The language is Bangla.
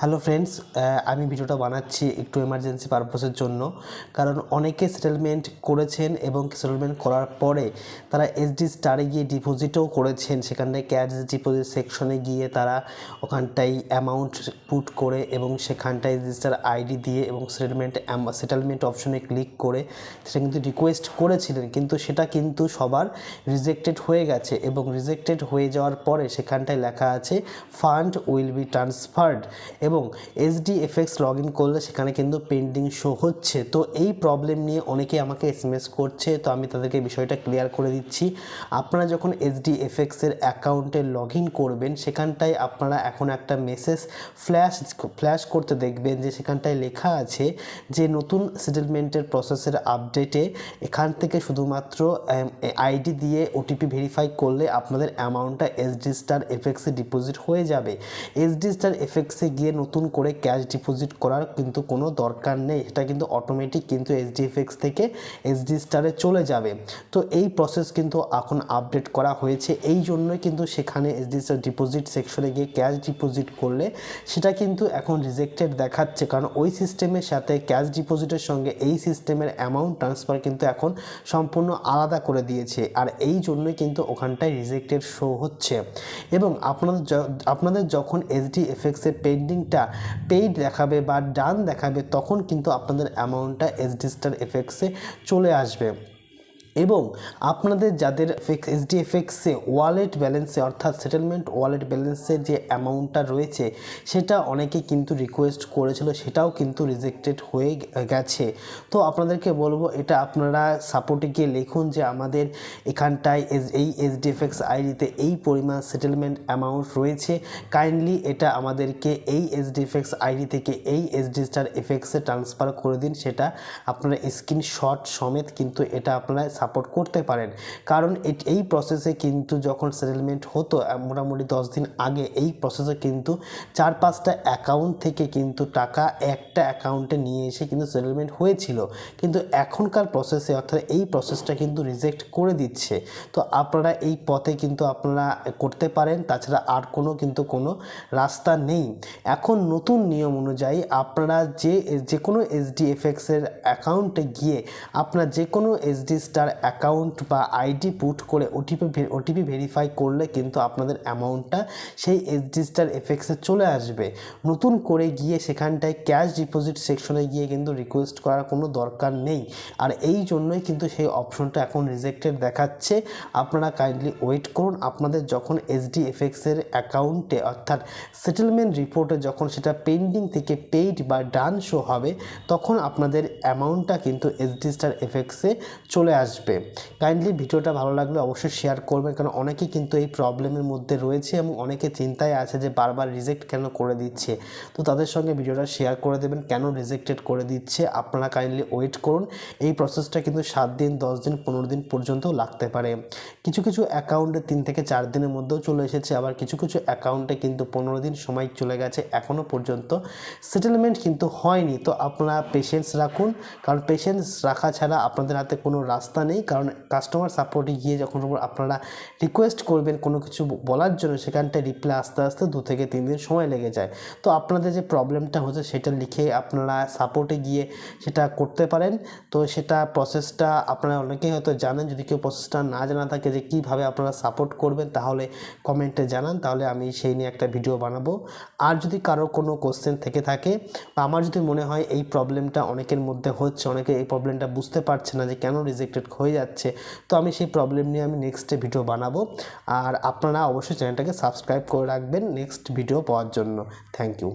হ্যালো ফ্রেন্ডস আমি ভিডিওটা বানাচ্ছি একটু এমার্জেন্সি পারপসের জন্য। কারণ অনেকে সেটেলমেন্ট করেছেন এবং সেটেলমেন্ট করার পরে তারা এসডি স্টারে গিয়ে ডিপোজিটও করেছেন। সেখানটায় ক্যাশ ডিপোজিট সেকশনে গিয়ে তারা ওখানটায় অ্যামাউন্ট পুট করে এবং সেখানটায় রেজিস্টার আইডি দিয়ে এবং সেটেলমেন্ট সেটেলমেন্ট অপশনে ক্লিক করে সেটা কিন্তু রিকোয়েস্ট করেছিলেন। কিন্তু সেটা কিন্তু সবার রিজেক্টেড হয়ে গেছে এবং রিজেক্টেড হয়ে যাওয়ার পরে সেখানটায় লেখা আছে ফান্ড উইল বি ট্রান্সফার্ড এবং এসডিএফএক্স লগ ইন করলে সেখানে কিন্তু পেন্ডিং শো হচ্ছে। তো এই প্রবলেম নিয়ে অনেকে আমাকে এসএমএস করছে, তো আমি তাদেরকে বিষয়টা ক্লিয়ার করে দিচ্ছি। আপনারা যখন এসডিএফএক্সের অ্যাকাউন্টে লগ ইন করবেন, সেখানটায় আপনারা এখন একটা মেসেজ ফ্ল্যাশ ফ্ল্যাশ করতে দেখবেন যে সেখানটায় লেখা আছে যে নতুন সেটেলমেন্টের প্রসেসের আপডেটে এখান থেকে শুধুমাত্র আইডি দিয়ে ওটিপি ভেরিফাই করলে আপনাদের অ্যামাউন্টটা এসডি স্টার এফএক্সে ডিপোজিট হয়ে যাবে। এসডি স্টার এফএক্সে গিয়ে নতুন করে ক্যাশ ডিপোজিট করার কিন্তু কোনো দরকার নেই। এটা কিন্তু অটোমেটিক কিন্তু এইচডিএফএক্স থেকে এসডি স্টারে চলে যাবে। তো এই প্রসেস কিন্তু এখন আপডেট করা হয়েছে। এই জন্যই কিন্তু সেখানে এসডি স্টার ডিপোজিট সেকশনে গিয়ে ক্যাশ ডিপোজিট করলে সেটা কিন্তু এখন রিজেক্টেড দেখাচ্ছে। কারণ ওই সিস্টেমের সাথে ক্যাশ ডিপোজিটের সঙ্গে এই সিস্টেমের অ্যামাউন্ট ট্রান্সফার কিন্তু এখন সম্পূর্ণ আলাদা করে দিয়েছে। আর এই জন্যই কিন্তু ওখানটায় রিজেক্টেড শো হচ্ছে। এবং আপনাদের আপনাদের যখন এসডি এফএক্সের পেন্ডিংটা পেইড দেখাবে বা ডান দেখাবে, তখন কিন্তু আপনাদের অ্যামাউন্টটা এস ডিজিটাল এফেক্টসে চলে আসবে। এবং আপনাদের যাদের এসডিএফএক্সে ওয়ালেট ব্যালেন্সে অর্থাৎ সেটেলমেন্ট ওয়ালেট ব্যালেন্সের যে অ্যামাউন্টটা রয়েছে, সেটা অনেকে কিন্তু রিকোয়েস্ট করেছিল, সেটাও কিন্তু রিজেক্টেড হয়ে গেছে। তো আপনাদেরকে বলব, এটা আপনারা সাপোর্টে গিয়ে লিখুন যে আমাদের এখানটায় এই এসডিএফএক্স আইডিতে এই পরিমাণ সেটেলমেন্ট অ্যামাউন্ট রয়েছে। কাইন্ডলি এটা আমাদেরকে এই এসডিএফএক্স আইডি থেকে এই এসডি স্টার এফএক্সে ট্রান্সফার করে দিন, সেটা আপনারা স্ক্রিনশট সমেত কিন্তু এটা আপনারা সাপোর্ট করতে পারেন। কারণ এই প্রসেসে কিন্তু যখন সেটেলমেন্ট হতো মোটামুটি দশ দিন আগে, এই প্রসেসে কিন্তু চার পাঁচটা অ্যাকাউন্ট থেকে কিন্তু টাকা একটা অ্যাকাউন্টে নিয়ে এসে কিন্তু সেটেলমেন্ট হয়েছিল। কিন্তু এখনকার প্রসেসে অর্থাৎ এই প্রসেসটা কিন্তু রিজেক্ট করে দিচ্ছে। তো আপনারা এই পথে কিন্তু আপনারা করতে পারেন, তাছাড়া আর কোনো কিন্তু কোনো রাস্তা নেই। এখন নতুন নিয়ম অনুযায়ী আপনারা যে যে কোনো এসডিএফএক্সের অ্যাকাউন্টে গিয়ে আপনার যে কোনো এসডি স্টার অ্যাকাউন্ট বা আইডি পুট করে ওটিপি ওটিপি ভেরিফাই করলে কিন্তু আপনাদের অ্যামাউন্টটা সেই স্টার এফেক্সে চলে আসবে। নতুন করে গিয়ে সেখানটায় ক্যাশ ডিপোজিট সেকশনে গিয়ে কিন্তু রিকোয়েস্ট করার কোনো দরকার নেই। আর এই জন্যই কিন্তু সেই অপশনটা এখন রিজেক্টেড দেখাচ্ছে। আপনারা কাইন্ডলি ওয়েট করুন। আপনাদের যখন এসডি এফেক্সের অ্যাকাউন্টে অর্থাৎ সেটেলমেন্ট রিপোর্টে যখন সেটা পেন্ডিং থেকে পেইড বা ডান শো হবে, তখন আপনাদের অ্যামাউন্টটা কিন্তু এসডি স্টার এফেক্সে চলে আসবে। কাইন্ডলি ভিডিওটা ভালো লাগলে অবশ্যই শেয়ার করবেন, কারণ অনেকেই কিন্তু এই প্রবলেমের মধ্যে রয়েছে এবং অনেকে চিন্তায় আছে যে বারবার রিজেক্ট কেন করে দিচ্ছে। তো তাদের সঙ্গে ভিডিওটা শেয়ার করে দেবেন, কেন রিজেক্টেড করে দিচ্ছে? আপনারা কাইন্ডলি ওয়েট করুন। এই প্রসেসটা কিন্তু সাত দিন, দশ দিন, পনেরো দিন পর্যন্ত লাগতে পারে। কিছু কিছু অ্যাকাউন্টে তিন থেকে চার দিনের মধ্যেও চলে এসেছে, আবার কিছু কিছু অ্যাকাউন্টে কিন্তু পনেরো দিন সময় চলে গেছে এখনও পর্যন্ত। সেটেলমেন্ট কিন্তু হয়নি, তো আপনারা পেশেন্স রাখুন, কারণ পেশেন্স রাখা ছাড়া আপনাদের হাতে কোনো রাস্তা নেই, কারণ কাস্টমার সাপোর্টে গিয়ে যখন আপনারা রিকোয়েস্ট করবেন কোনো কিছু বলার জন্য, সেখানটায় রিপ্লাই আস্তে আস্তে দু থেকে তিন দিন সময় লেগে যায়। তো আপনাদের যে প্রবলেমটা হচ্ছে, সেটা লিখে আপনারা সাপোর্টে গিয়ে সেটা করতে পারেন। তো সেটা প্রসেসটা আপনারা অনেকেই হয়তো জানেন, যদি কেউ প্রসেসটা না জানা থাকে যে কীভাবে আপনারা সাপোর্ট করবেন, তাহলে কমেন্টে জানান, তাহলে আমি সেই নিয়ে একটা ভিডিও বানাবো। আর যদি কারও কোনো কোশ্চেন থেকে থাকে, বা আমার যদি মনে হয় এই প্রবলেমটা অনেকের মধ্যে হচ্ছে, অনেকে এই প্রবলেমটা বুঝতে পারছে না যে কেন রিজেক্টেড হয়ে যাচ্ছে। তো আমি সেই প্রবলেম নিয়ে আমি নেক্সটে ভিডিও বানাবো। আর আপনারা অবশ্যই চ্যানেলটাকে সাবস্ক্রাইব করে রাখবেন নেক্সট ভিডিও পাওয়ার জন্য। Thank you